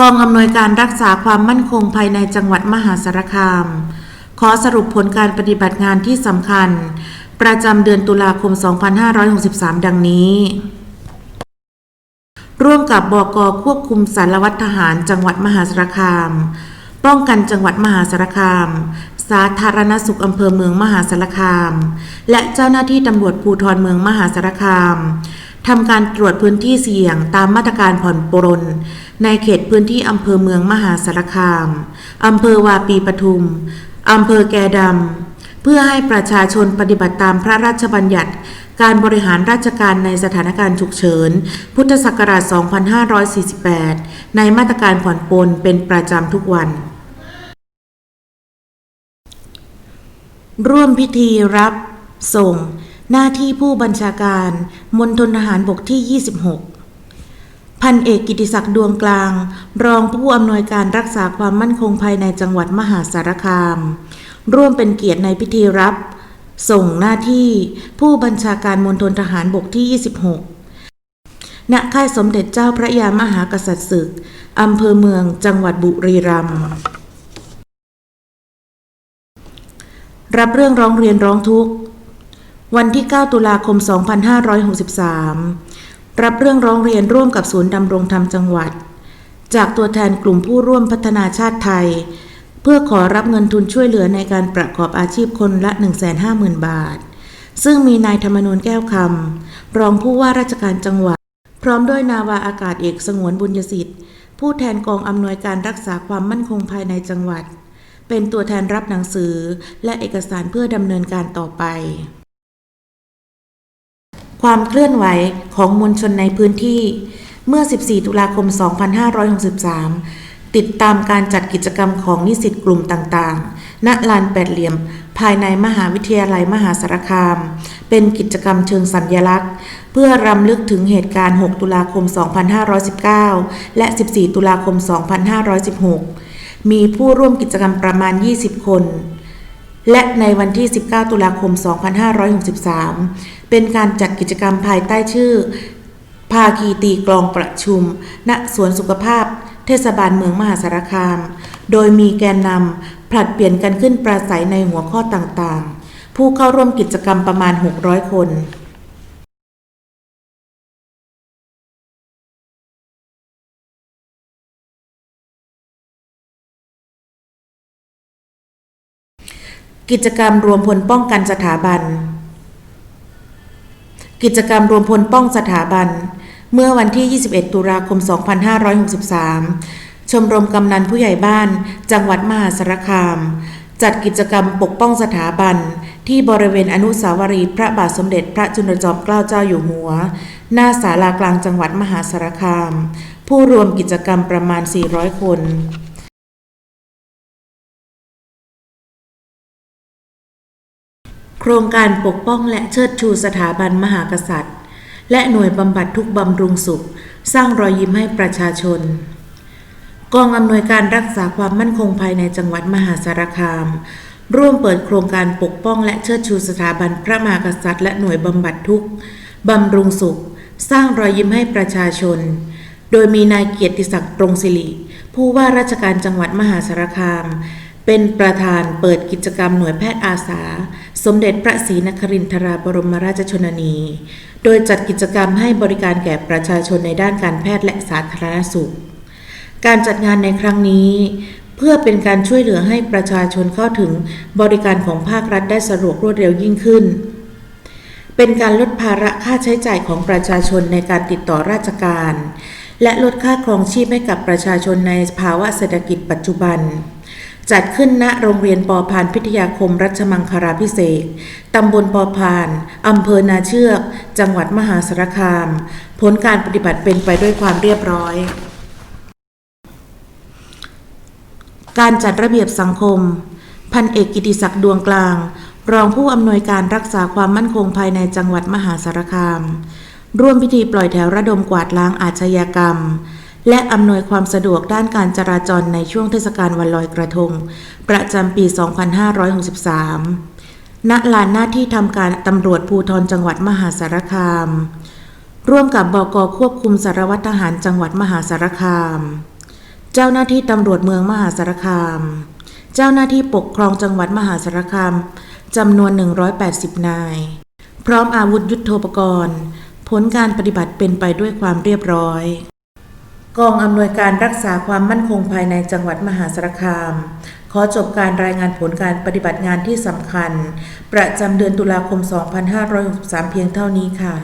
กองอำนวยการรักษาความมั่นคงภายในจังหวัดมหาสารคาม ขอสรุปผลการปฏิบัติงานที่สำคัญ ประจำเดือนตุลาคม 2563 ดังนี้ ร่วมกับบกควบคุมสารวัตรทหารจังหวัดมหาสารคาม ป้องกันจังหวัดมหาสารคาม สาธารณสุขอำเภอเมืองมหาสารคาม และเจ้าหน้าที่ตำรวจภูธรเมืองมหาสารคาม ทำการตรวจพื้นที่เสี่ยงตามมาตรการผ่อนปรน ในเขตพื้นที่อำเภอเมืองมหาสารคาม อำเภอวาปีปทุม อำเภอแกดำ เพื่อให้ประชาชนปฏิบัติตามพระราชบัญญัติ การบริหารราชการในสถานการณ์ฉุกเฉิน พุทธศักราช 2548 ในมาตรการผ่อนปลนเป็นประจำทุกวันร่วมพิธีรับส่ง หน้าที่ผู้บัญชาการมณฑลทหารบกที่ 26 พันเอกกิติศักดิ์ดวงกลาง รองผู้อำนวยการรักษาความมั่นคงภายในจังหวัดมหาสารคาม ร่วมเป็นเกียรติในพิธีรับ ส่งหน้าที่ผู้บัญชาการมณฑลทหารบกที่ 26 ณ ค่ายสมเด็จเจ้าพระยามหากษัตริย์ศึก อำเภอเมืองจังหวัดบุรีรัมย์รับเรื่องร้องเรียนร้องทุกข์ วันที่ 9 ตุลาคม 2563 รับเรื่องร้องเรียนร่วมกับศูนย์ดำรงธรรมจังหวัด จากตัวแทนกลุ่มผู้ร่วมพัฒนาชาติไทย เพื่อขอรับเงินทุนช่วยเหลือในการประกอบอาชีพคนละ 150,000 บาท ซึ่งมีนายธรรมนูญแก้วคำรองผู้ว่าราชการจังหวัด พร้อมด้วยนาวาอากาศเอกสงวนบุญยสิทธิ์ ผู้แทนกองอำนวยการรักษาความมั่นคงภายในจังหวัด เป็นตัวแทนรับหนังสือและเอกสารเพื่อดำเนินการต่อไป ความเคลื่อนไหวของมวลชนในพื้นที่ เมื่อ 14 ตุลาคม 2563 ติดตามการจัดกิจกรรมของนิสิตกลุ่มต่างๆ ณ ลานแปดเหลี่ยม ภายในมหาวิทยาลัยมหาสารคาม เป็นกิจกรรมเชิงสัญลักษณ์ เพื่อรำลึกถึงเหตุการณ์ 6 ตุลาคม 2519 และ 14 ตุลาคม 2516 มีผู้ร่วมกิจกรรมประมาณ 20 คน และในวันที่ 19 ตุลาคม 2563 เป็นการจัดกิจกรรมภายใต้ชื่อ ภาคีตีกลองประชุม ณ สวนสุขภาพ เทศบาลเมืองมหาสารคาม โดยมีแกนนำผลัดเปลี่ยนกันขึ้นปราศัยในหัวข้อต่างๆ ผู้เข้าร่วมกิจกรรมประมาณ 600 คน กิจกรรมรวมพลป้องกันสถาบัน กิจกรรมรวมพลป้องสถาบัน เมื่อวันที่ 21 ตุลาคม 2563 ชมรมกำนันผู้ใหญ่บ้าน จังหวัดมหาสารคาม จัดกิจกรรมปกป้องสถาบัน ที่บริเวณอนุสาวรีย์พระบาทสมเด็จพระจุลจอมเกล้าเจ้าอยู่หัว หน้าศาลากลางจังหวัดมหาสารคาม ผู้รวมกิจกรรมประมาณ 400 คน ครงการปกป้องและเชิดชูสถาบันมหากษัตริย์ และหน่วยบำบัดทุกบำรุงสุข สร้างรอยยิ้มให้ประชาชน กองอำนวยการรักษาความมั่นคงภายในจังหวัดมหาสารคาม ร่วมเปิดโครงการปกป้องและเชิดชูสถาบันพระมหากษัตริย์ และหน่วยบำบัดทุกบำรุงสุข สร้างรอยยิ้มให้ประชาชน โดยมีนายเกียรติศักดิ์ตรงศิริผู้ว่าราชการจังหวัดมหาสารคาม เป็นประธานเปิดกิจกรรมหน่วยแพทย์อาสา สมเด็จพระศรีนครินทราบรมราชชนนี โดยจัดกิจกรรมให้บริการแก่ประชาชนในด้านการแพทย์และสาธารณสุข การจัดงานในครั้งนี้ เพื่อเป็นการช่วยเหลือให้ประชาชนเข้าถึงบริการของภาครัฐได้สะดวกรวดเร็วยิ่งขึ้น เป็นการลดภาระค่าใช้จ่ายของประชาชนในการติดต่อราชการ และลดค่าครองชีพให้กับประชาชนในภาวะเศรษฐกิจปัจจุบัน จัดขึ้นณโรงเรียนปอพานพิทยาคมรัชมังคลาพิเศษตำบลปอพานอำเภอนาเชือก จังหวัดมหาสารคาม ผลการปฏิบัติเป็นไปด้วยความเรียบร้อย การจัดระเบียบสังคม พันเอกกิติศักดิ์ดวงกลาง รองผู้อำนวยการรักษาความมั่นคงภายในจังหวัดมหาสารคาม ร่วมพิธีปล่อยแถวระดมกวาดล้างอาชญากรรม และอำนวยความสะดวกด้านการจราจรในช่วงเทศกาลวันลอยกระทง ประจำปี 2563 ณ ลานหน้าที่ทำการตำรวจภูธรจังหวัดมหาสารคาม ร่วมกับบกควบคุมสารวัตรทหารจังหวัดมหาสารคาม เจ้าหน้าที่ตำรวจเมืองมหาสารคาม เจ้าหน้าที่ปกครองจังหวัดมหาสารคามจำนวน 180 นาย พร้อมอาวุธยุโทโธปกรณ์ ผลการปฏิบัติเป็นไปด้วยความเรียบร้อย กองอำนวยการรักษาความมั่นคงภายในจังหวัดมหาสารคาม ขอจบการรายงานผลการปฏิบัติงานที่สำคัญ ประจำเดือนตุลาคม 2563 เพียงเท่านี้ค่ะ